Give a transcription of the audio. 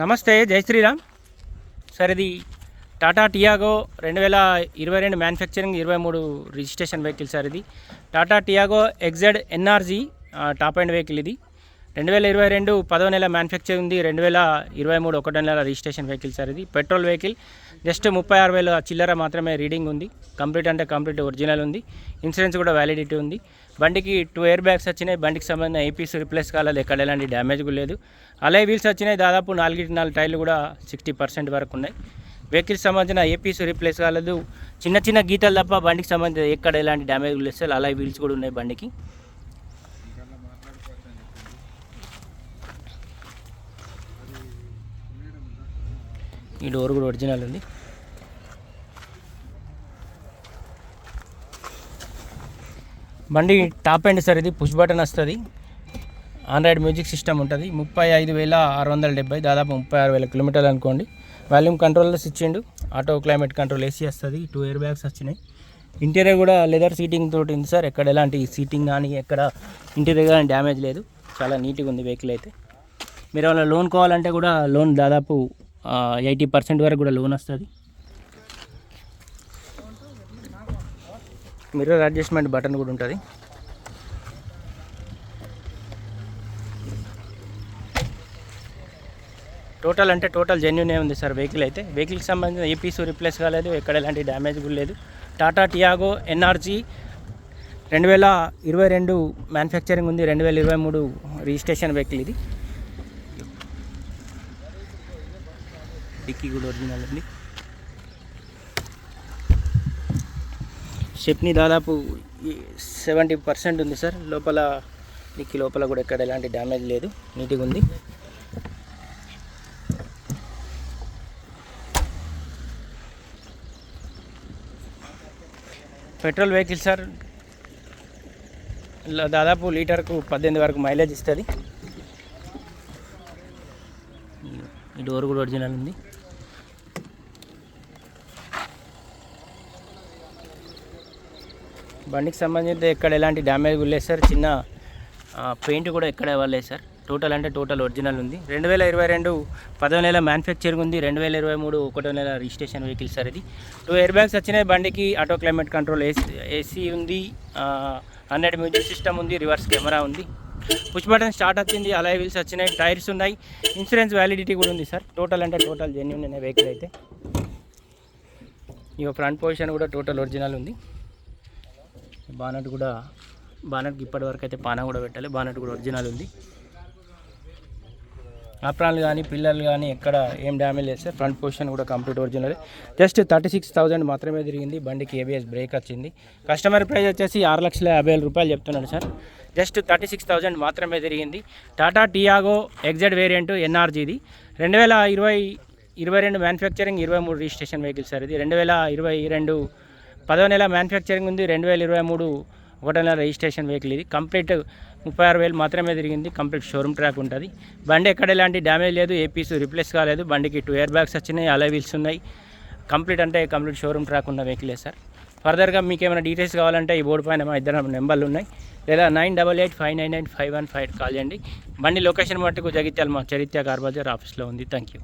నమస్తే జై శ్రీరామ్. సార్ ఇది టాటా టియాగో రెండు వేల ఇరవై రెండు మ్యానుఫ్యాక్చరింగ్ ఇరవై మూడు రిజిస్ట్రేషన్ వెహికల్ సార్ ఇది. Tata Tiago XZ NRG top and vehicle ఇది. రెండు వేల ఇరవై రెండు పదో నెల మ్యానుఫ్యాక్చర్ ఉంది. రెండు వేల ఇరవై మూడు ఒకటో నెల రిజిస్ట్రేషన్ వెహికల్ సార్ ఇది. పెట్రోల్ వెహికల్ జస్ట్ ముప్పై ఆరు వేల చిల్లర మాత్రమే రీడింగ్ ఉంది. కంప్లీట్ అంటే కంప్లీట్ ఒరిజినల్ ఉంది. ఇన్సూరెన్స్ కూడా వ్యాలిడిటీ ఉంది. బండికి టూ ఎయిర్ బ్యాగ్స్ వచ్చినాయి. బండికి సంబంధించిన ఏపీస్ రిప్లేస్ కాలేదు. ఎక్కడ ఎలాంటి డ్యామేజ్ కూడా లేదు. అలాగే వీల్స్ వచ్చినాయి. దాదాపు నాలుగింటి నాలుగు టైర్లు కూడా సిక్స్టీ పర్సెంట్ వరకు ఉన్నాయి. వెహికల్స్ సంబంధించిన ఏపీస్ రీప్లేస్ కాలేదు. చిన్న చిన్న గీతలు తప్ప బండికి సంబంధించిన ఎక్కడ ఎలాంటి డ్యామేజ్ లేదు. సార్ అలాగే వీల్స్ కూడా ఉన్నాయి బండికి. ఈ డోర్ కూడా ఒరిజినల్ ఉంది. బండి టాప్ ఎండ్ సార్ ఇది పుష్ బటన్ వస్తుంది. ఆండ్రాయిడ్ మ్యూజిక్ సిస్టమ్ ఉంటుంది. ముప్పై ఐదు వేల ఆరు వందల డెబ్బై దాదాపు ముప్పై ఆరు వేల కిలోమీటర్లు అనుకోండి. వాల్యూమ్ కంట్రోల్స్ ఇచ్చిండు ఆటో క్లైమేట్ కంట్రోల్ ఏసీ వస్తుంది. టూ ఇయర్ బ్యాగ్స్ వచ్చినాయి. ఇంటీరియర్ కూడా లెదర్ సీటింగ్ తోటి ఉంది సార్. ఎక్కడ ఎలాంటి సీటింగ్ కానీ ఎక్కడ ఇంటీరియర్ కానీ డ్యామేజ్ లేదు. చాలా నీట్గా ఉంది వెహికల్ అయితే. మీరు ఏమైనా లోన్ కావాలంటే కూడా లోన్ దాదాపు ఎయిటీ పర్సెంట్ వరకు కూడా లోన్ వస్తుంది. మిర్రర్ అడ్జస్ట్మెంట్ బటన్ కూడా ఉంటుంది. టోటల్ అంటే టోటల్ జెన్యునే ఉంది సార్ వెహికల్ అయితే. వెహికల్కి సంబంధించిన ఏపీస్ రిప్లేస్ కాలేదు ఎక్కడ ఎలాంటి డ్యామేజ్ కూడా లేదు. టాటా టియాగో ఎన్ఆర్జీ రెండు వేల ఇరవై రెండు మ్యానుఫ్యాక్చరింగ్ ఉంది రెండు వేల ఇరవై మూడు రిజిస్ట్రేషన్ వెహికల్ ఇది. డిక్కీ కూడా ఒరిజినల్ ఉంది. స్టెప్ని దాదాపు సెవెంటీ పర్సెంట్ ఉంది సార్. లోపల డిక్కీ లోపల కూడా ఎక్కడ ఎలాంటి డ్యామేజ్ లేదు. నీట్గా ఉంది. పెట్రోల్ వెహికల్ సార్ దాదాపు లీటర్కు పద్దెనిమిది వరకు మైలేజ్ ఇస్తుంది. ఈ డోర్ కూడా ఒరిజినల్ ఉంది. బండికి సంబంధించి ఎక్కడ ఎలాంటి డ్యామేజ్ లేదు సార్ చిన్న పెయింట్ కూడా ఎక్కడ ఇవ్వలేదు సార్ టోటల్ అంటే టోటల్ ఒరిజినల్ ఉంది. రెండు వేల ఇరవై రెండు పదో నెల మ్యానుఫ్యాక్చరింగ్ ఉంది. రెండు వేల ఇరవై మూడు ఒకటో నెల రిజిస్ట్రేషన్ వెహికల్ సార్ ఇది. టూ ఎయిర్ బ్యాగ్స్ వచ్చినాయి బండికి. Auto climate control AC AC ఉంది. హండ్రెడ్ మ్యూజిక్ సిస్టమ్ ఉంది. రివర్స్ కెమెరా ఉంది. పుష్ బటన్ స్టార్ట్ వచ్చింది అలాయ్ వీల్స్ వచ్చినాయి టైర్స్ ఉన్నాయి. ఇన్సూరెన్స్ వ్యాలిడిటీ కూడా ఉంది సార్. టోటల్ అంటే టోటల్ జెన్యున్ అనే వెహికల్ అయితే. ఇక ఫ్రంట్ పొజిషన్ కూడా టోటల్ ఒరిజినల్ ఉంది. బానట్ కూడా బానట్కి ఇప్పటి వరకు అయితే పాన కూడా పెట్టాలి. బానట్ కూడా ఒరిజినల్ ఉంది. అప్రాన్లు కానీ పిల్లలు కానీ ఎక్కడ ఏం డ్యామేజ్ చేస్తే ఫ్రంట్ పొజిషన్ కూడా complete original. Just thirty six thousand మాత్రమే తిరిగింది. బండికి ఏబిఎస్ బ్రేక్ వచ్చింది. కస్టమర్ ప్రైస్ వచ్చేసి ఆరు లక్షల యాభై వేల రూపాయలు చెప్తున్నాడు sir. Just thirty six thousand మాత్రమే తిరిగింది. టాటా టియాగో ఎగ్జెడ్ వేరియంట్ ఎన్ఆర్జీది రెండు వేల ఇరవై ఇరవై రెండు మ్యానుఫ్యాక్చరింగ్ ఇరవై మూడు రిజిస్ట్రేషన్ వెహికల్ సార్ ఇది. రెండు వేల ఇరవై రెండు పదో నెల మ్యానుఫ్యాక్చరింగ్ ఉంది. రెండు వేల ఇరవై మూడు ఒకటో నెల రిజిస్ట్రేషన్ వెహికల్ ఇది. కంప్లీట్ ముప్పై ఆరు వేలు మాత్రమే తిరిగింది. కంప్లీట్ షోరూమ్ ట్రాక్ ఉంటుంది. బండి ఎక్కడ ఎలాంటి డ్యామేజ్ లేదు. ఏపీస్ రిప్లేస్ కాలేదు. బండికి టూ ఇయర్ బ్యాగ్స్ వచ్చినాయి. అలా వీల్స్ ఉన్నాయి. కంప్లీట్ అంటే కంప్లీట్ షోరూమ్ ట్రాక్ ఉన్న వెహికలే సార్. ఫర్దర్గా మీకు ఏమైనా డీటెయిల్స్ కావాలంటే ఈ బోర్డు పైన మా ఇద్దరు నెంబర్లు ఉన్నాయి. లేదా nine double eight five nine nine five one five call చేయండి. బండి లొకేషన్ మట్టుకు జగిత్యాల మా చరిత్ర కార్బజార్ ఆఫీస్లో ఉంది. Thank you